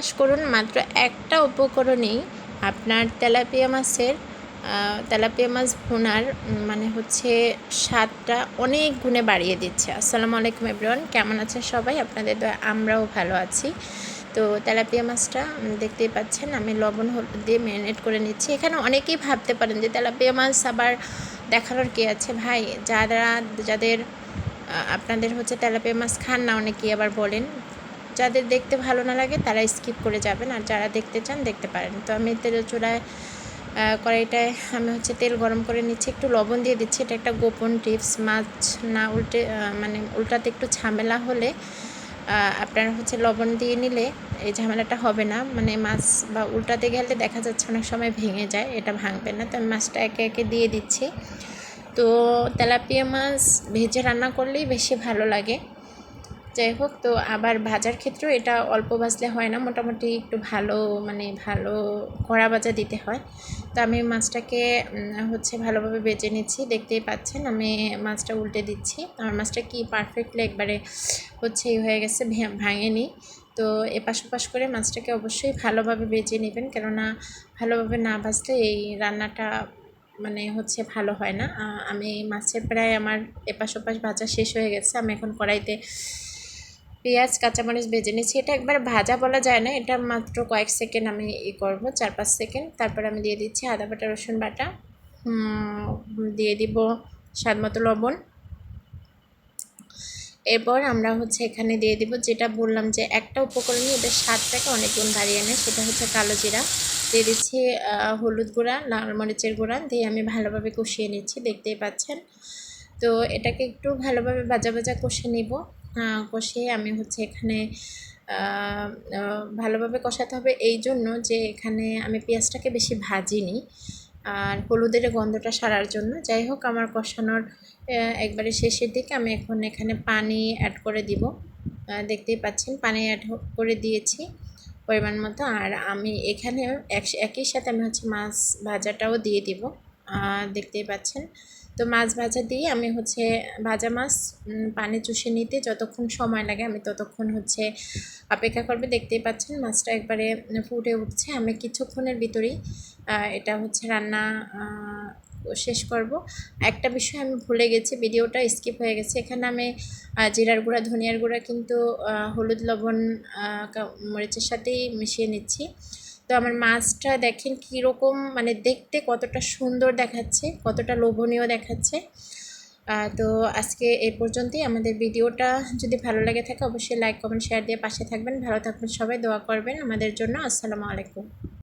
বিশ্বাস করুন, মাত্র একটা উপকরণেই আপনার তেলাপিয়া মাছের তেলাপিয়া মাছ ভুনার মানে হচ্ছে স্বাদটা অনেক গুণে বাড়িয়ে দিচ্ছে। আসসালামু আলাইকুম এভরিওয়ান, কেমন আছে সবাই? আপনাদের আমরাও ভালো আছি। তো তেলাপিয়া মাছটা দেখতেই পাচ্ছেন, আমি লবণ, হলুদ দিয়ে ম্যারিনেট করে নিচ্ছি। এখানে অনেকেই ভাবতে পারেন যে তেলাপিয়া মাছ আবার দেখানোর কি আছে? ভাই, যারা, যাদের আপনাদের হচ্ছে তেলাপিয়া মাছ খান না, অনেকেই আবার বলেন যাদের দেখতে ভালো না লাগে তারা স্কিপ করে যাবেন, আর যারা দেখতে চান দেখতে পারেন। তো আমি তেল চূড়ায় কড়াইটায় আমি হচ্ছে তেল গরম করে নিচ্ছি, একটু লবণ দিয়ে দিচ্ছি। এটা একটা গোপন টিপস মাছ না উল্টে মানে উল্টাতে একটু ঝামেলা হলে আপনারা হচ্ছে লবণ দিয়ে নিলে এই ঝামেলাটা হবে না। মানে মাছ বা উল্টাতে গেলে দেখা যাচ্ছে অনেক সময় ভেঙে যায়, এটা ভাঙবে না। তো আমি মাছটা একে একে দিয়ে দিচ্ছি। তো তেলাপিয়া মাছ ভেজে রান্না করলেই বেশি ভালো লাগে। যাই হোক, তো আবার ভাজার ক্ষেত্রেও এটা অল্প ভাজলে হয় না, মোটামুটি একটু ভালো মানে ভালো কড়া ভাজা দিতে হয়। তো আমি মাছটাকে হচ্ছে ভালোভাবে বেজে নিচ্ছি, দেখতেই পাচ্ছেন আমি মাছটা উল্টে দিচ্ছি। আমার মাছটা কি পারফেক্টলি একবারে হচ্ছে হয়ে গেছে ভাঙেনি। তো এপাশ ওপাশ করে মাছটাকে অবশ্যই ভালোভাবে বেজে নেবেন, কেননা ভালোভাবে না ভাজলে এই রান্নাটা মানে হচ্ছে ভালো হয় না। আমি মাছের প্রায় আমার এপাশ ওপাশ ভাজা শেষ হয়ে গেছে, আমি এখন কড়াইতে পেঁয়াজ, কাঁচামরিচ ভেজে নিচ্ছি এটা একবার ভাজা বলা যায় না, এটা মাত্র কয়েক সেকেন্ড আমি ই করব, চার পাঁচ সেকেন্ড। তারপর আমি দিয়ে দিচ্ছি আদা বাটা, রসুন বাটা দিয়ে দিব স্বাদ মতো লবণ। এরপর আমরা হচ্ছে এখানে দিয়ে দিব যেটা বললাম যে একটা উপকরণই এদের স্বাদটাকে অনেক গুণ বাড়িয়ে নেয়, সেটা হচ্ছে কালো জিরা। দিয়ে দিচ্ছি হলুদ গুঁড়া, লাল মরিচের গুঁড়া, দিয়ে আমি ভালোভাবে কষিয়ে নিচ্ছি, দেখতেই পাচ্ছেন। তো এটাকে একটু ভালোভাবে ভাজা ভাজা কষে নিব। কষিয়ে আমি হচ্ছে এখানে ভালোভাবে কষাতে হবে। এই জন্য যে এখানে আমি পেঁয়াজটাকে বেশি ভাজিনি, আর হলুদের গন্ধটা সারার জন্য। যাই হোক, আমার কষানোর একবারে শেষের দিকে আমি এখন এখানে পানি অ্যাড করে দিব। দেখতেই পাচ্ছেন, পানি অ্যাড করে দিয়েছি পরিমাণ মতো। আর আমি এখানে এক- একই সাথে আমি হচ্ছে মাছ ভাজাটাও দিয়ে দিব। দেখতেই পাচ্ছেন। তো মাছ ভাজা দিয়ে আমি হচ্ছে ভাজা মাছ পানে চুষে নিতে যতক্ষণ সময় লাগে আমি ততক্ষণ হচ্ছে অপেক্ষা করবে। দেখতেই পাচ্ছেন মাছটা একবারে ফুটে উঠছে। আমি কিছুক্ষণের ভিতরেই এটা হচ্ছে রান্না শেষ করব। একটা বিষয় আমি ভুলে গেছি, ভিডিওটা স্কিপ হয়ে গেছে। এখানে আমি জিরার গুঁড়া, ধনিয়ার গুঁড়া কিন্তু হলুদ, লবণ মরিচের সাথেই মিশিয়ে নিচ্ছি। তো আমার মাছটা দেখেন কীরকম মানে দেখতে কতটা সুন্দর দেখাচ্ছে, কতটা লোভনীয় দেখাচ্ছে। তো আজকে এই পর্যন্তই। আমাদের ভিডিওটা যদি ভালো লাগে থাকে, অবশ্যই লাইক কমেন্ট শেয়ার দিয়ে পাশে থাকবেন। ভালো থাকবেন সবাই, দোয়া করবেন আমাদের জন্য। আসসালামু আলাইকুম।